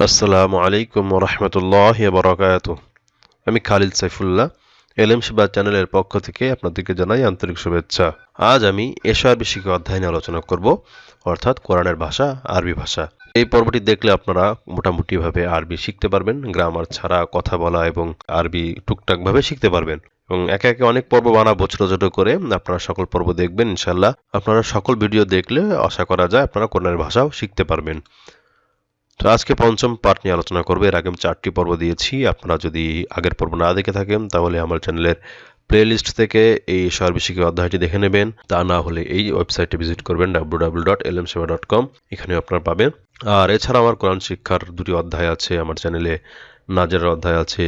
আসসালামু আলাইকুম রহমতুল্লাহ বরকাত আমি খালিদ সাইফুল্লাহ, এলএম সেবা চ্যানেলের পক্ষ থেকে আপনাদেরকে জানাই আন্তরিক শুভেচ্ছা। আজ আমি বিশিকে অধ্যায় নিয়ে আলোচনা করব, অর্থাৎ কোরআনের ভাষা, আরবি ভাষা। এই পর্বটি দেখলে আপনারা মোটামুটিভাবে আরবি শিখতে পারবেন, গ্রামার ছাড়া কথা বলা এবং আরবি টুকটাকভাবে শিখতে পারবেন। এবং একে একে অনেক পর্ব বানাবো ছোট ছোট করে, আপনারা সকল পর্ব দেখবেন ইনশাল্লাহ আপনারা সকল ভিডিও দেখলে, আশা করা যায় আপনারা কোরআনের ভাষাও শিখতে পারবেন। তো আজকে পঞ্চম পার্ট নিয়ে আলোচনা করব। এর আগে আমি চারটি পর্ব দিয়েছি। আপনারা যদি আগের পর্ব না দেখে থাকেন, তাহলে আমার চ্যানেলের প্লেলিস্ট থেকে এই সর্বশিক্ষী অধ্যায়টি দেখে নেবেন। তা না হলে এই ওয়েবসাইটে ভিজিট করবেন W W dot L M Seva dot com এখানে আপনারা পাবেন। আর এছাড়া আমার কোরআন শিক্ষার দুটি অধ্যায় আছে। আমার চ্যানেলে নাজের অধ্যায় আছে,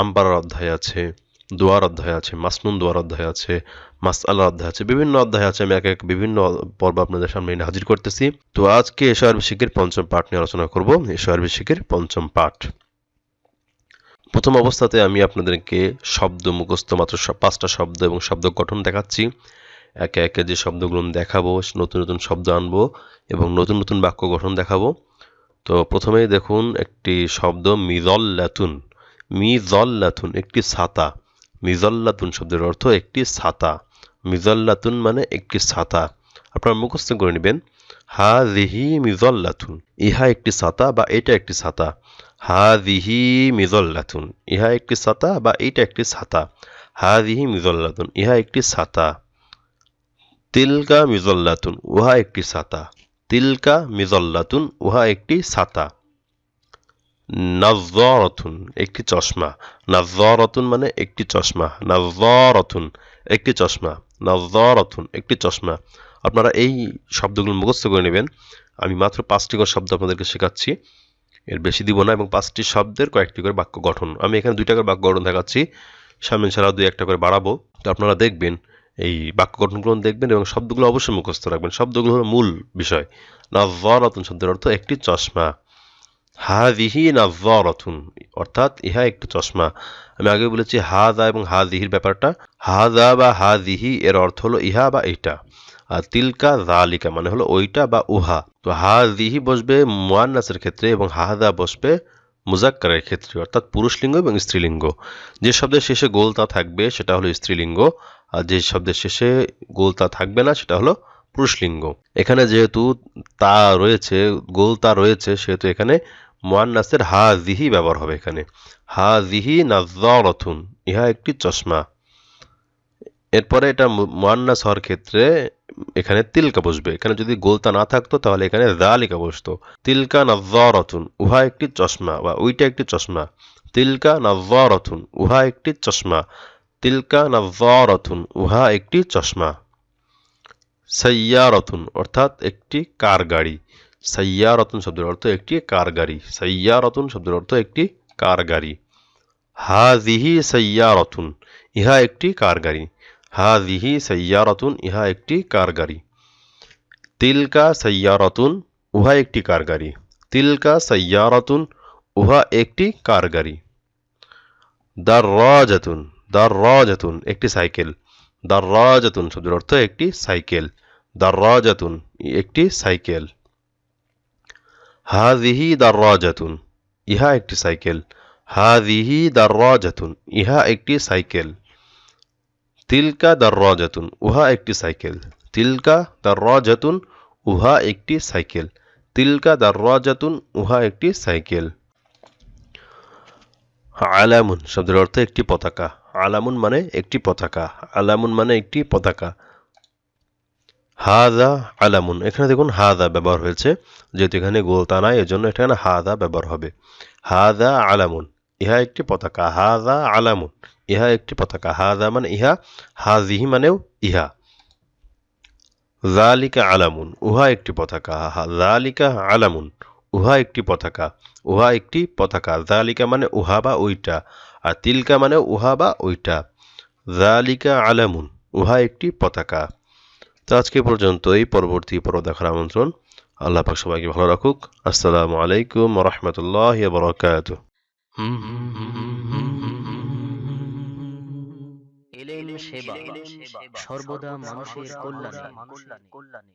আমপাড়ার অধ্যায় আছে। দোয়ার অধ্যায় আছে, মাসনুন দোয়ার অধ্যায় আছে মাস আল্লাহ অধ্যায় আছে, বিভিন্ন অধ্যায় আছে, আমি এক এক বিভিন্ন পর্ব আপনাদের সামনে এনে হাজির করতেছি। তো আজকে এশো আরবি শিখের পঞ্চম পাঠ নিয়ে আলোচনা করব এশো আরবি শিখের পঞ্চম পাঠ। প্রথম অবস্থাতে আমি আপনাদেরকে শব্দ মুখস্থ মাত্র পাঁচটা শব্দ এবং শব্দ গঠন দেখাচ্ছি। একে একে যে শব্দগুলো দেখাবো, নতুন নতুন শব্দ আনব এবং নতুন নতুন বাক্য গঠন দেখাবো। তো প্রথমেই দেখুন, একটি শব্দ মিজল লাতুন মিজল লাতুন একটি ছাতা। মিজল্লাতুন শব্দের অর্থ একটি ছাতা। মিজল্লাতুন মানে একটি ছাতা। আপনারা মুখস্থ করে নেবেন। হা জিহি মিজল্লাতুন। ইহা একটি ছাতা বা এটা একটি ছাতা। হা জিহি মিজল্লাতুন। ইহা একটি ছাতা বা এটা একটি ছাতা। হা জিহি মিজল্লাতুন। ইহা একটি ছাতা। তিলকা মিজল্লাতুন। উহা একটি ছাতা। তিলকা মিজল্লাতুন। উহা একটি ছাতা। নাজ্জারাতুন, একটি চশমা। নাজ্জারাতুন মানে একটি চশমা। নাজ্জারাতুন, একটি চশমা। নাজ্জারাতুন, একটি চশমা। আপনারা এই শব্দগুলো মুখস্থ করে নেবেন। আমি মাত্র পাঁচটি করে শব্দ আপনাদেরকে শেখাচ্ছি। এর বেশি দিব না এবং পাঁচটি শব্দের কয়েকটি করে বাক্য গঠন। আমি এখানে দুইটা করে বাক্য গঠন দেখাচ্ছি। সামনে ছাড়া দুই একটা করে বাড়াবো। তো আপনারা দেখবেন, এই বাক্য গঠনগুলো দেখবেন এবং শব্দগুলো অবশ্যই মুখস্থ রাখবেন। শব্দগুলো হলো মূল বিষয়। নাজ্জারাতুন শব্দের অর্থ একটি চশমা। হাদিহি নাজ্জারাতুন। অর্থাৎ ইহা একটি চশমা। আমি আগে বলেছি হাজা এবং হাজিহির ব্যাপারটা। হাজা বা হাজিহি এর অর্থ হলো ইহা বা এইটা। আর তিলকা জালিকা মানে হলো ওইটা বা উহা। তো হাজিহি বসবে মুয়ান্নাসের ক্ষেত্রে এবং হাজা বসবে মুজাক্কারের ক্ষেত্রে, অর্থাৎ পুরুষলিঙ্গ এবং স্ত্রীলিঙ্গ। যে শব্দের শেষে গোলতা থাকবে সেটা হলো স্ত্রীলিঙ্গ। আর যে শব্দের শেষে গোলতা থাকবে না সেটা হলো পুরুষলিঙ্গ। এখানে যেহেতু তা রয়েছে গোলতা রয়েছে, সেহেতু এখানে মোয়ান্নাসের হা জিহি ব্যবহার হবে এখানে। হা জিহি নাজ্জারথুন ইহা একটি চশমা। এরপরে এটা মোয়ান্নাস হওয়ার ক্ষেত্রে এখানে তিলকা বসবে। এখানে যদি গোলতা না থাকতো, তাহলে এখানে জালিকা বসতো। তিলকা নাজ্জারথুন উহা একটি চশমা, বা ওইটা একটি চশমা। তিলকা নাজ্জারথুন উহা একটি চশমা। তিলকা নাজ্জারথুন উহা একটি চশমা। সাইয়ারথুন অর্থাৎ একটি কার গাড়ি সাইয়ারতুন শব্দের অর্থ একটি কার গাড়ি সাইয়ারতুন শব্দের অর্থ একটি কার গাড়ি হাজিহি সাইয়ারতুন ইহা একটি কার গাড়ি হাজিহি সাইয়ারতুন ইহা একটি কার গাড়ি তিলকা সাইয়ারতুন উহা একটি কার গাড়ি তিলকা সাইয়ারতুন উহা একটি কার গাড়ি দার রাজাতুন দার রাজাতুন একটি সাইকেল দার রাজাতুন শব্দের অর্থ একটি সাইকেল। দার রাজাতুন একটি সাইকেল। হাজিহি দার্রাজাতুন, ইহা একটি সাইকেল। হাজিহি দার্রাজাতুন, ইহা একটি সাইকেল। তিলকা দার্রাজাতুন, উহা একটি সাইকেল। তিলকা দার্রাজাতুন, উহা একটি সাইকেল। তিলকা দার্রাজাতুন, উহা একটি সাইকেল। আলামুন শব্দের অর্থ একটি পতাকা। আলামুন মানে একটি পতাকা, আলামুন মানে একটি পতাকা। হাদা আলামুন, এখানে দেখুন হাদা ব্যবহার হয়েছে, যেহেতু এখানে গোলতা নাই, এজন্য এখানে হাদা ব্যবহার হবে। হাদা আলামুন, ইহা একটি পতাকা, হাদা আলামুন, ইহা একটি পতাকা, হাদা মানে ইহা হাজিহি মানেও ইহা। জালিকা আলামুন, উহা একটি পতাকা জালিকা আলামুন, উহা একটি পতাকা, উহা একটি পতাকা জালিকা মানে উহা বা ওইটা। আর তিলকা মানে উহা বা ওইটা। জালিকা আলামুন, উহা একটি পতাকা। তো আজকে পর্যন্ত এই পরবর্তী পর্ব দেখার আমন্ত্রণ। আল্লাহ পাক সবাইকে ভালো রাখুক। আসসালামু আলাইকুম রহমতুল্লাহ বরকাত সেবা, সর্বদা মানুষের কল্যাণে।